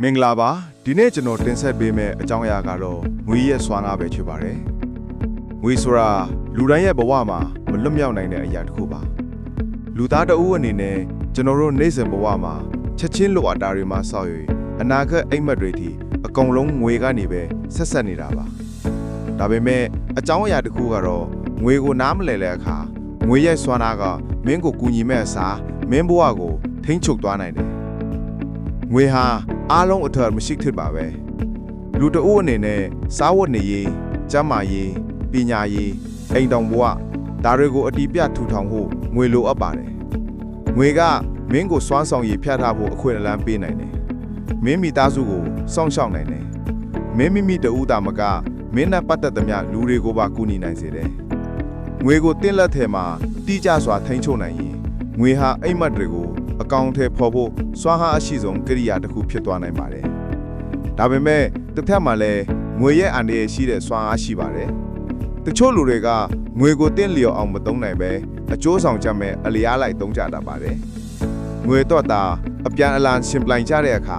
မင်္ဂလာပါဒီနေ့ကျွန်တော်တင်ဆက်ပေးမယ့်အကြောင်းအရာကတော့ငွေရဲ့စွမ်းအားပဲဖြစ်ပါတယ်ငွေဆိုတာလူတိုင်းရဲ့ဘဝမှာမလွတ်မြောက်နိုင်တဲ့အရာတစ်ခုပါလူသားတဦးအနေနဲ့ကျွန်တော်တို့နေ့စဉ်ဘဝမှာချက်ချင်းလိုအပ်တာတွေမှာစောက်၍အနာဂတ်အိမ်မက်တွေထိအကုန်လုံးငွေကနေပဲဆက်ဆက်နေတာပါဒါပေမဲ့အကြောင်းအရာတစ်ခုကတော့ငွေကိုနားမလည်တဲ့အခါငွေရဲ့စွမ်းအားကမင်းကိုကူညီမဲ့အစားမင်းဘဝကိုထိမ့်ချုပ်သွားနိုင်တယ် ငွေဟာအားလုံးအထက်မရှိဖြစ်ပါပဲလူတအုပ်အနေနဲ့စားဝတ်နေရေးကျန်းမာရေးပညာရေးအိမ်တောင်ဘဝဒါတွေကိုအတီးပြထူထောင်ဖို့ငွေလိုအပ်ပါတယ်ငွေကမင်းကိုစွမ်းဆောင်ရည်ဖြတ်ထားဖို့အခွင့်အလမ်းပေးနိုင်တယ်မင်းမိသားစုကိုစောင့်ရှောက်နိုင်တယ်မင်းမိမိတဦးတာမကမင်းနဲ့ပတ်သက်သမျှလူတွေကိုပါကူညီနိုင်စေတယ်ငွေကိုတင်းလက်ထဲမှာတိကျစွာထိန်းချုပ်နိုင်ရင်ငွေဟာအိမ်မက်တွေကို အကောင့်ထဲပေါ်ဖို့စွမ်းအားအရှိဆုံးကိရိယာတစ်ခုဖြစ်သွားနိုင်ပါတယ်။ဒါပေမဲ့တစ်ဖက်မှာလည်းငွေရဲ့အန္တရာယ်ရှိတဲ့စွမ်းအားရှိပါတယ်။တချို့လူတွေကငွေကိုတင်းလျော်အောင်မသုံးနိုင်ပဲအကျိုးဆောင်ချက်မဲ့အလျားလိုက်သုံးကြတာပါတယ်။ငွေတော့တာအပြန်အလှန်ရှင်ပလိုင်ကြတဲ့အခါ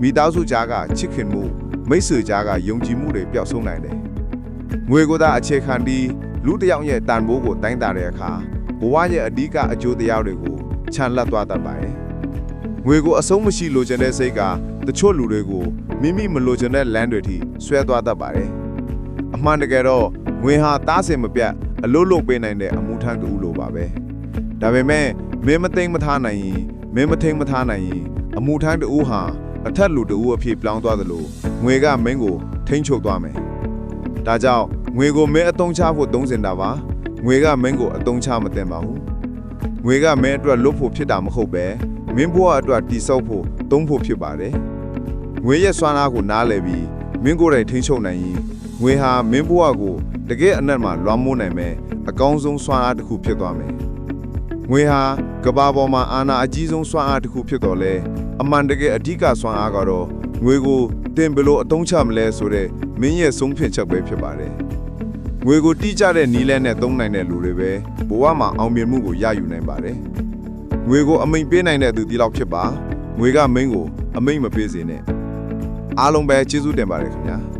မိသားစုကြားကချစ်ခင်မှုမိတ်ဆွေကြားကယုံကြည်မှုတွေပျောက်ဆုံးနိုင်တယ်။ငွေကိုသာအခြေခံပြီးလူတစ်ယောက်ရဲ့တန်ဖိုးကိုတိုင်းတာတဲ့အခါဘဝရဲ့အဓိကအကျိုးတရားတွေကို ခြံလက်သွားတတ်ပါတယ်။ငွေကိုအဆုံးမရှိလိုချင်တဲ့စိတ်ကတချို့လူတွေကိုမိမိမလိုချင်တဲ့လမ်းတွေထိဆွဲသွားတတ်ပါတယ်။အမှန်တကယ်တော့ငွေဟာတားစင်မပြတ်အလို့လို့ပေးနိုင်တဲ့အမှုထမ်းတူလိုပါပဲ။ဒါပေမဲ့မင်းမသိမ့်မထားနိုင်ရင်မင်းမထိန်မထားနိုင်ရင်အမှုထမ်းတူဟာအထက်လူတူအဖြစ်ပြောင်းသွားသလိုငွေကမင်းကိုထိန်းချုပ်သွားမယ်။ဒါကြောင့်ငွေကိုမင်းအသုံးချဖို့သုံးစင်တာပါ။ငွေကမင်းကိုအသုံးချမတင်ပါဘူး။ ငွေကမင်းအတွက်လွတ်ဖို့ဖြစ်တာမဟုတ်ပဲမင်းဘဝအတွက်တိဆောက်ဖို့သုံးဖို့ဖြစ်ပါတယ်။ငွေရဲ့စွမ်းအားကိုနားလည်ပြီးမင်းကိုယ်တိုင်ထိန်းချုပ်နိုင်ရင်ငွေဟာမင်းဘဝကိုတကယ်အနက်မှာလွှမ်းမိုးနိုင်မယ်အကောင်းဆုံးစွမ်းအားတစ်ခုဖြစ်သွားမယ်။ငွေဟာကဘာပေါ်မှာအာဏာအကြီးဆုံးစွမ်းအားတစ်ခုဖြစ်တော်လဲအမှန်တကယ်အဓိကစွမ်းအားကတော့ငွေကိုတင်ဘလို့အသုံးချမလဲဆိုတဲ့မင်းရဲ့ဆုံးဖြတ်ချက်ပဲဖြစ်ပါတယ်။ ငွေကိုတိကျတဲ့နီးလဲနဲ့သုံးနိုင်တဲ့လူတွေပဲဘဝမှာအောင်မြင်မှုကိုရယူနိုင်ပါတယ်။ငွေကိုအမိန်ပေးနိုင်တဲ့သူဒီလောက်ဖြစ်ပါ။ငွေကမင်းကိုအမိန်မပေးစေနဲ့။အားလုံးပဲကျေးဇူးတင်ပါတယ်ခင်ဗျာ။